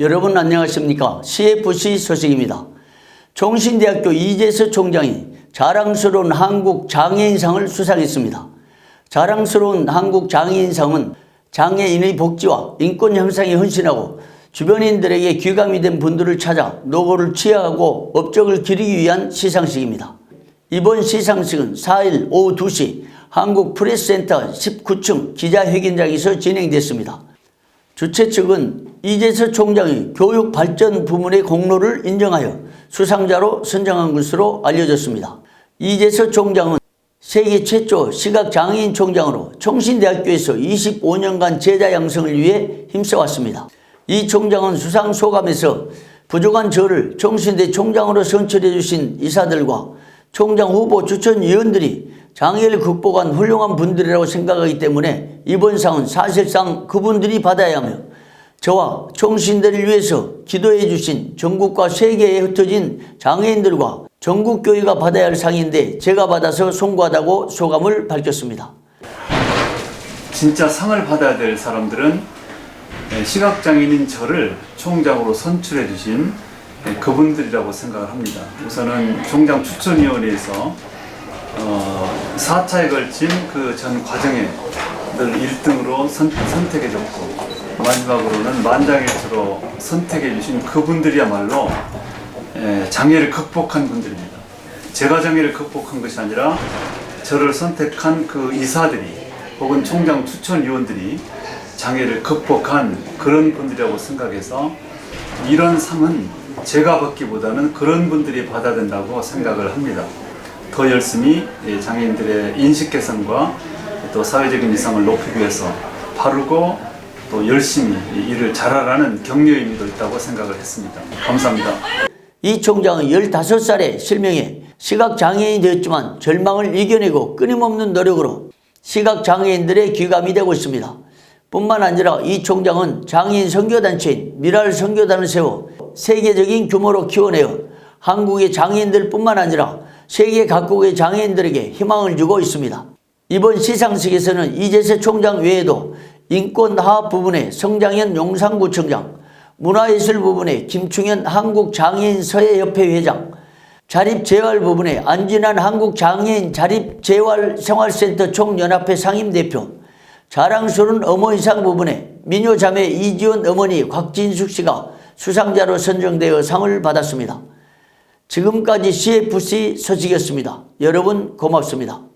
여러분 안녕하십니까? CFC 소식입니다. 종신대학교 이재서 총장이 자랑스러운 한국 장애인상을 수상했습니다. 자랑스러운 한국 장애인상은 장애인의 복지와 인권 향상에 헌신하고 주변인들에게 귀감이 된 분들을 찾아 노고를 취하하고 업적을 기리기 위한 시상식입니다. 이번 시상식은 4일 오후 2시 한국 프레스센터 19층 기자회견장에서 진행됐습니다. 주최 측은 이재서 총장의 교육 발전 부문의 공로를 인정하여 수상자로 선정한 것으로 알려졌습니다. 이재서 총장은 세계 최초 시각장애인 총장으로 총신대학교에서 25년간 제자 양성을 위해 힘써왔습니다. 이 총장은 수상 소감에서 부족한 저를 총신대 총장으로 선출해 주신 이사들과 총장 후보 추천위원들이 장애를 극복한 훌륭한 분들이라고 생각하기 때문에 이번 상은 사실상 그분들이 받아야 하며 저와 총신대를 위해서 기도해 주신 전국과 세계에 흩어진 장애인들과 전국교회가 받아야 할 상인데 제가 받아서 송구하다고 소감을 밝혔습니다. 진짜 상을 받아야 될 사람들은 예, 시각장애인인 저를 총장으로 선출해 주신 예, 그분들이라고 생각을 합니다. 우선은 총장 추천위원회에서 어, 4차에 걸친 그 전 과정에 늘 1등으로 선, 선택해 줬고 마지막으로는 만장일치로 선택해 주신 그분들이야말로 예, 장애를 극복한 분들입니다. 제가 장애를 극복한 것이 아니라 저를 선택한 그 이사들이 혹은 총장 추천 위원들이 장애를 극복한 그런 분들이라고 생각해서 이런 상은 제가 받기보다는 그런 분들이 받아야 된다고 생각을 합니다. 더 열심히 예, 장애인들의 인식 개선과 또 사회적인 이상을 높이기 위해서 바르고 또 열심히 이 일을 잘하라는 격려의 의미도 있다고 생각을 했습니다. 감사합니다. 이 총장은 15살에 실명해 시각장애인이 되었지만 절망을 이겨내고 끊임없는 노력으로 시각장애인들의 귀감이 되고 있습니다. 뿐만 아니라 이 총장은 장애인 선교단체인 미랄 선교단을 세워 세계적인 규모로 키워내어 한국의 장애인들 뿐만 아니라 세계 각국의 장애인들에게 희망을 주고 있습니다. 이번 시상식에서는 이재세 총장 외에도 인권 하업 부분의 성장현 용산구청장, 문화예술 부분의 김충현 한국장애인 서예협회 회장, 자립재활 부분의 안진환 한국장애인 자립재활생활센터 총연합회 상임대표, 자랑스러운 어머니상 부분에 미녀자매 이지원 어머니 곽진숙 씨가 수상자로 선정되어 상을 받았습니다. 지금까지 CFC 소식이었습니다. 여러분 고맙습니다.